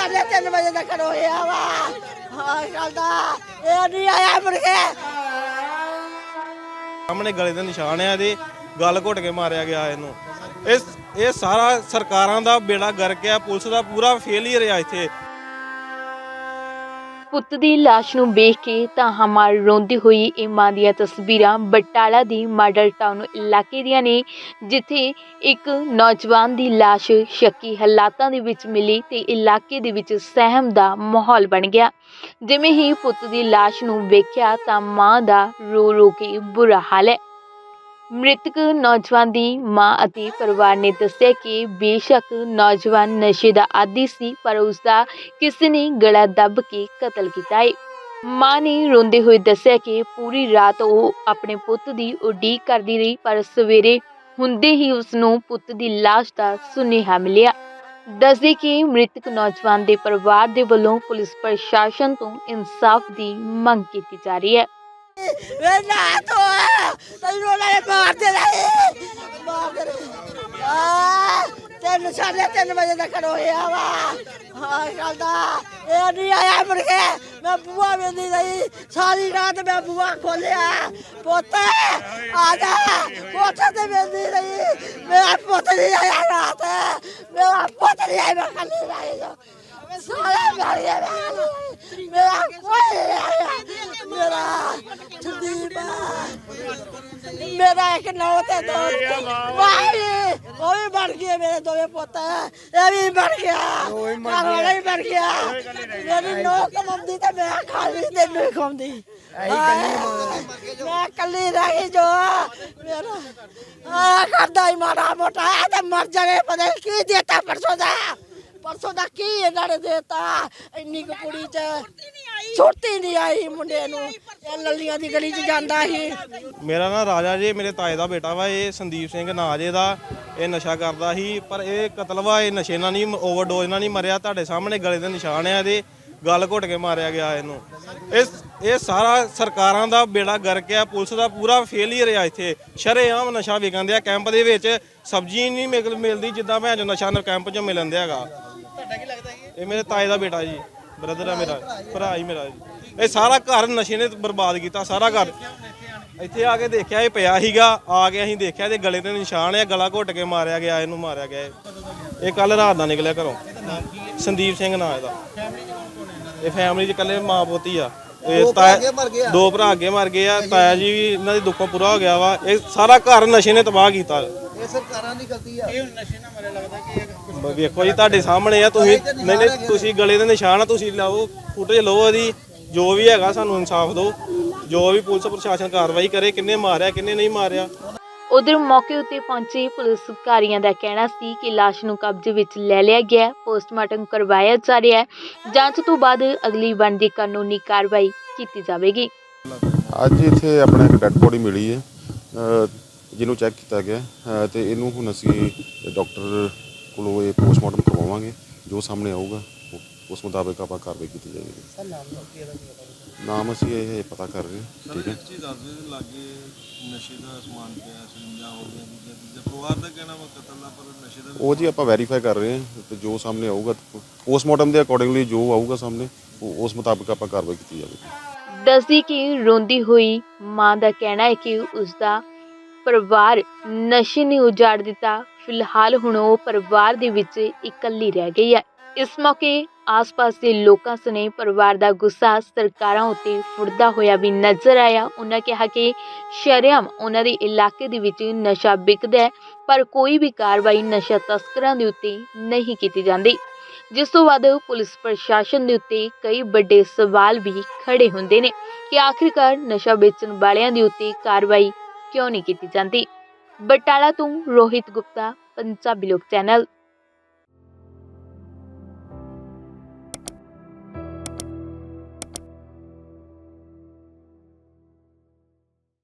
ਸਾਢੇ ਤਿੰਨ ਵਜੇ ਦਾ ਖੜੋ ਹੋਇਆ ਵਾ। ਹਾਂ, ਚੱਲਦਾ। ਇਹ ਨਹੀਂ ਆਇਆ ਮੁੜ ਕੇ ਸਾਹਮਣੇ ਗਲੇ ਦੇ ਨਿਸ਼ਾਨ ਆ ਇਹਦੇ। ਗਲ ਘੁੱਟ ਕੇ ਮਾਰਿਆ ਗਿਆ ਇਹਨੂੰ। ਇਸ ਇਹ ਸਾਰਾ ਸਰਕਾਰਾਂ ਦਾ ਬੇੜਾ ਗਰਕ ਆ। ਪੁਲਿਸ ਦਾ ਪੂਰਾ ਫੇਲਿਅਰ ਆ ਇੱਥੇ। ਪੁੱਤ ਦੀ ਲਾਸ਼ ਨੂੰ ਵੇਖ ਕੇ ਤਾਂ ਮਾਰ ਰੋਂਦੀ ਹੋਈ ਇਹ ਮਾਂ ਦੀਆਂ ਤਸਵੀਰਾਂ ਬਟਾਲਾ ਦੀ ਮਾਡਲ ਟਾਊਨ ਇਲਾਕੇ ਦੀਆਂ ਨੇ, ਜਿੱਥੇ ਇੱਕ ਨੌਜਵਾਨ ਦੀ ਲਾਸ਼ ਸ਼ੱਕੀ ਹਾਲਾਤਾਂ ਦੇ ਵਿੱਚ ਮਿਲੀ ਤੇ ਇਲਾਕੇ ਦੇ ਵਿੱਚ ਸਹਿਮ ਦਾ ਮਾਹੌਲ ਬਣ ਗਿਆ। ਜਿਵੇਂ ਹੀ ਪੁੱਤ ਦੀ ਲਾਸ਼ ਨੂੰ ਵੇਖਿਆ ਤਾਂ ਮਾਂ ਦਾ ਰੋ ਰੋ ਕੇ ਬੁਰਾ ਹਾਲ ਹੈ। ਮ੍ਰਿਤਕ ਨੌਜਵਾਨ ਦੀ ਮਾਂ ਅਤੇ ਪਰਿਵਾਰ ਨੇ ਦੱਸਿਆ ਕਿ ਬੇਸ਼ੱਕ ਨੌਜਵਾਨ ਨਸ਼ੇ ਦਾ ਆਦੀ ਸੀ, ਪਰ ਉਸ ਦਾ ਕਿਸੇ ਨੇ ਗਲਾ ਦੱਬ ਕੇ ਕਤਲ ਕੀਤਾ ਹੈ ਮਾਂ ਨੇ ਰੋਂਦੇ ਹੋਏ ਦੱਸਿਆ ਕਿ ਪੂਰੀ ਰਾਤ ਉਹ ਆਪਣੇ ਪੁੱਤ ਦੀ ਉਡੀਕ ਕਰਦੀ ਰਹੀ, ਪਰ ਸਵੇਰੇ ਹੁੰਦੇ ਹੀ ਉਸ ਨੂੰ ਪੁੱਤ ਦੀ ਲਾਸ਼ ਦਾ ਸੁਨੇਹਾ ਮਿਲਿਆ। ਦੱਸਦੇ ਕਿ ਮ੍ਰਿਤਕ ਨੌਜਵਾਨ ਦੇ ਪਰਿਵਾਰ ਦੇ ਵੱਲੋਂ ਪੁਲਿਸ ਪ੍ਰਸ਼ਾਸਨ ਤੋਂ ਇਨਸਾਫ ਦੀ ਮੰਗ ਕੀਤੀ ਜਾ ਰਹੀ ਹੈ। ਵੇ ਨਾ ਤੋ ਤੈਨੂੰ ਲੈ ਮਾਰ ਦੇ ਰਹੇ ਮਾਰ ਦੇ ਰਹੇ ਆ ਤਿੰਨ ਸਾਢੇ ਤਿੰਨ ਵਜੇ ਦਾ ਖੜੋ ਹੋਇਆ ਵਾ ਹਾਂ ਚੱਲਦਾ ਇਹ ਨਹੀਂ ਆਇਆ ਮੁੜ ਕੇ ਮੈਂ ਬੂਆ ਵੇਂਦੀ ਰਹੀ ਸਾਰੀ ਰਾਤ ਮੈਂ ਬੂਆ ਖੋਲਿਆ ਪੁੱਤ ਆ ਜਾ ਪੁੱਤ ਤੇ ਵੇਂਦੀ ਰਹੀ ਮੇਰਾ ਪੁੱਤ ਨਹੀਂ ਆਇਆ ਰਾਤ ਮੇਰਾ ਪੁੱਤ ਨਹੀਂ ਆਇਆ ਮੈਂ ਕੱਲੀ ਰਹੀ ਜੋ ਸਾਰਾ ਮਰ ਗਿਆ ਮੇਰਾ ਇੱਕ ਨੌ ਤੇ ਦੋ ਵਾਹੀ ਉਹ ਵੀ ਬਣ ਗਏ ਮੇਰੇ ਦੋਵੇਂ ਪੁੱਤ। ਇਹ ਵੀ ਬਣ ਗਿਆ। ਘਰ ਵਾਲਾ ਵੀ ਬਣ ਗਿਆ। ਮੇਰੀ ਨੌ ਕਮਾਉਂਦੀ ਤੇ ਮੈਂ ਖਾਲੀ ਤੈਨੂੰ ਹੀ ਖਾਉਂਦੀ ਮੈਂ ਕੱਲੀ ਰਹੀ ਜੋ। ਮੇਰਾ ਆ ਕਰਦਾ ਹੀ ਮਾੜਾ ਮੋਟਾ। ਤੇ ਮਰ ਜਾਣੇ ਪਤਾ ਕੀ ਦੇਤਾ ਪਰਸੋਂ ਦਾ। ਪਰਸੋਂ ਦਾ ਕੀ ਇਹਨਾਂ ਨੇ ਦੇਤਾ? ਇੰਨੀ ਕੁ ਕੁੜੀ ਚ ਛੁੱਟੀ ਨਹੀਂ ਆਈ। ਮੁੰਡੇ ਨੂੰ। ਇਹ ਲੱਲੀਆਂ ਦੀ ਗਲੀ ਚ ਜਾਂਦਾ ਸੀ। ਮੇਰਾ ਨਾਂ ਰਾਜਾ ਜੀ ਮੇਰੇ ਤਾਏ ਦਾ ਬੇਟਾ ਵਾ ਇਹ ਸੰਦੀਪ ਸਿੰਘ ਨਾਂ ਜੇ ਦਾ ਇਹ ਨਸ਼ਾ ਕਰਦਾ ਸੀ ਪਰ ਇਹ ਕਤਲ ਵਾ ਇਹ ਨਸ਼ੇ ਨਾਲ ਨਹੀਂ ਓਵਰਡੋਜ਼ ਨਾਲ ਨਹੀਂ ਮਰਿਆ। ਤੁਹਾਡੇ ਸਾਹਮਣੇ ਗਲੇ ਦੇ ਨਿਸ਼ਾਨ ਆ ਇਹਦੇ ਗਲ ਘੁੱਟ ਕੇ ਮਾਰਿਆ ਗਿਆ ਇਹਨੂੰ। ਇਸ ਇਹ ਸਾਰਾ ਸਰਕਾਰਾਂ ਦਾ ਬੇੜਾ ਗਰਕ ਆ ਪੁਲਿਸ ਦਾ ਪੂਰਾ ਫੇਲਿਅਰ ਆ ਇੱਥੇ। ਸ਼ਰੇਆਮ ਨਸ਼ਾ ਵਿਕਣ ਦਿਆ ਕੈਂਪ ਦੇ ਵਿੱਚ ਸਬਜ਼ੀ ਨਹੀਂ ਮਿਲ- ਮਿਲਦੀ ਜਿੱਦਾਂ ਭੈਣ ਜੋ ਨਸ਼ਾ ਨ ਕੈਂਪ 'ਚ ਮਿਲਣ ਦਿਆ ਹੈਗਾ ਇਹ ਮੇਰੇ ਤਾਏ ਦਾ ਬੇਟਾ ਜੀ ਬ੍ਰਦਰ ਆ ਮੇਰਾ ਭਰਾ ਹੀ ਮੇਰਾ ਜੀ। ਇਹ ਸਾਰਾ ਘਰ ਨਸ਼ੇ ਨੇ ਬਰਬਾਦ ਕੀਤਾ ਸਾਰਾ ਘਰ। ਇੱਥੇ ਆ ਕੇ ਦੇਖਿਆ ਇਹ ਪਿਆ ਸੀਗਾ ਆ ਕੇ ਅਸੀਂ ਦੇਖਿਆ ਇਹਦੇ ਗਲੇ ਤੇ ਨਿਸ਼ਾਨ ਆ ਗਲਾ ਘੁੱਟ ਕੇ ਮਾਰਿਆ ਗਿਆ ਇਹਨੂੰ ਮਾਰਿਆ ਗਿਆ ਇਹ। ਇਹ ਕੱਲ ਰਾਤ ਦਾ ਨਿਕਲਿਆ ਘਰੋਂ। ਸੰਦੀਪ ਸਿੰਘ ਨਾਂ ਇਹਦਾ। ਇਹ ਫੈਮਿਲੀ ਚ ਇਕੱਲੇ ਮਾਂ ਪੋਤੀ ਆ। ਇਹ ਤਾਇਆ ਦੋ ਭਰਾ ਅੱਗੇ ਮਰ ਗਏ ਆ। ਤਾਇਆ ਜੀ ਵੀ ਇਹਨਾਂ ਦੀ ਦੁੱਖੋਂ ਪੂਰਾ ਹੋ ਗਿਆ ਵਾ। ਇਹ ਸਾਰਾ ਘਰ ਨਸ਼ੇ ਨੇ ਤਬਾਹ ਕੀਤਾ। ਇਹ ਸਰਕਾਰਾਂ ਦੀ ਗਲਤੀ ਆ। ਬ- ਵੇਖੋ ਜੀ ਤੁਹਾਡੇ ਸਾਹਮਣੇ ਆ ਤੁਸੀਂ ਨਹੀਂ ਨਹੀਂ ਤੁਸੀਂ ਗਲੇ ਦੇ ਨਿਸ਼ਾਨ ਆ ਤੁਸੀਂ ਲਾਓ ਫੁਟੇਜ ਲਓ ਇਹਦੀ ਜੋ ਵੀ ਹੈਗਾ ਸਾਨੂੰ ਇਨਸਾਫ ਦਿਓ ਜੋ ਵੀ ਪੁਲਿਸ ਪ੍ਰਸ਼ਾਸਨ ਕਾਰਵਾਈ ਕਰੇ ਕਿੰਨੇ ਮਾਰਿਆ ਕਿੰਨੇ ਨਹੀਂ ਮਾਰਿਆ। ਉਧਰ ਮੌਕੇ ਉੱਤੇ ਪਹੁੰਚੇ ਪੁਲਿਸ ਅਧਿਕਾਰੀਆਂ ਦਾ ਕਹਿਣਾ ਸੀ ਕਿ ਲਾਸ਼ ਨੂੰ ਕਬਜ਼ੇ ਵਿੱਚ ਲੈ ਲਿਆ ਗਿਆ ਹੈ, ਪੋਸਟਮਾਰਟਮ ਕਰਵਾਇਆ ਜਾ ਰਿਹਾ ਹੈ ਜਾਂਚ ਤੋਂ ਬਾਅਦ ਅਗਲੀ ਬਣਦੀ ਕਾਨੂੰਨੀ ਕਾਰਵਾਈ ਕੀਤੀ ਜਾਵੇਗੀ। ਅੱਜ ਇੱਥੇ ਆਪਣੇ ਇੱਕ ਡੈੱਡ ਬੋਡੀ ਮਿਲੀ ਹੈ ਜਿਹਨੂੰ ਚੈੱਕ ਕੀਤਾ ਗਿਆ ਹੈ ਤੇ ਇਹਨੂੰ ਹੁਣ ਅਸੀਂ ਡਾਕਟਰ ਕੋਲੋਂ ਇਹ ਪੋਸਟਮਾਰਟਮ ਕਰਵਾਵਾਂਗੇ ਜੋ ਸਾਹਮਣੇ ਆਊਗਾ ਉਹ- ਉਸ ਮੁਤਾਬਕ ਆਪਾਂ ਕਾਰਵਾਈ ਕੀਤੀ ਜਾਵੇਗੀ ਨਾਮ ਅਸੀਂ ਇਹ ਪਤਾ ਕਰ ਰਹੇ ਹਾਂ ਠੀਕ ਹੈ। ਚੀਜ਼ ਦੱਸਦੇ ਲਾਗੇ ਨਸ਼ੇ ਦਾ ਸਮਾਨ ਪਿਆ ਸਿੰਜਾ ਹੋ ਗਿਆ ਦੂਜਾ ਤੀਜਾ ਪਰਿਵਾਰ ਦਾ ਕਹਿਣਾ ਵਾ ਕਤਲ ਦਾ ਪਰ ਨਸ਼ੇ ਦਾ ਉਹ ਜੀ ਆਪਾਂ ਵੈਰੀਫਾਈ ਕਰ ਰਹੇ ਹਾਂ ਤੇ ਜੋ ਸਾਹਮਣੇ ਆਊਗਾ ਪੋਸਟਮਾਰਟਮ ਦੇ ਅਕੋਰਡਿੰਗਲੀ ਜੋ ਆਊਗਾ ਸਾਹਮਣੇ ਉਹ- ਉਸ ਮੁਤਾਬਕ ਆਪਾਂ ਕਾਰਵਾਈ ਕੀਤੀ ਜਾਵੇਗੀ। ਦੱਸਦੀ ਕਿ ਰੋਂਦੀ ਹੋਈ ਮਾਂ ਦਾ ਕਹਿਣਾ ਹੈ ਕਿ ਉਸ ਦਾ ਪਰਿਵਾਰ ਨਸ਼ੇ ਨੇ ਉਜਾੜ ਦਿੱਤਾ। ਫਿਲਹਾਲ ਹੁਣ ਉਹ ਪਰਿਵਾਰ ਦੇ ਵਿੱਚ ਇਕੱਲੀ ਰਹਿ ਗਈ ਹੈ। ਇਸ ਮੌਕੇ ਆਸ-ਪਾਸ ਦੇ ਲੋਕਾਂ ਸਨੇ ਪਰਿਵਾਰ ਦਾ ਗੁੱਸਾ ਸਰਕਾਰਾਂ ਉੱਤੇ ਫੁਰਦਾ ਹੋਇਆ ਵੀ ਨਜ਼ਰ ਆਇਆ। ਉਹਨਾਂ ਕਿਹਾ ਕਿ ਸ਼ਰੇਆਮ ਉਹਨਾਂ ਦੇ ਇਲਾਕੇ ਦੇ ਵਿੱਚ ਨਸ਼ਾ ਵਿਕਦਾ ਹੈ, ਪਰ ਕੋਈ ਵੀ ਕਾਰਵਾਈ ਨਸ਼ਾ ਤਸਕਰਾਂ ਦੇ ਉੱਤੇ ਨਹੀਂ ਕੀਤੀ ਜਾਂਦੀ। ਜਿਸ ਤੋਂ ਬਾਅਦ ਪੁਲਿਸ ਪ੍ਰਸ਼ਾਸਨ ਦੇ ਉੱਤੇ ਕਈ ਵੱਡੇ ਸਵਾਲ ਵੀ ਖੜੇ ਹੁੰਦੇ ਨੇ ਕਿ ਆਖਿਰਕਾਰ ਨਸ਼ਾ ਵੇਚਣ ਵਾਲਿਆਂ ਦੇ ਉੱਤੇ ਕਾਰਵਾਈ ਕਿਉਂ ਨਹੀਂ ਕੀਤੀ ਜਾਂਦੀ। ਬਟਾਲਾ ਤੋਂ ਰੋਹਿਤ ਗੁਪਤਾ, ਪੰਜਾਬੀ ਲੋਕ ਚੈਨਲ।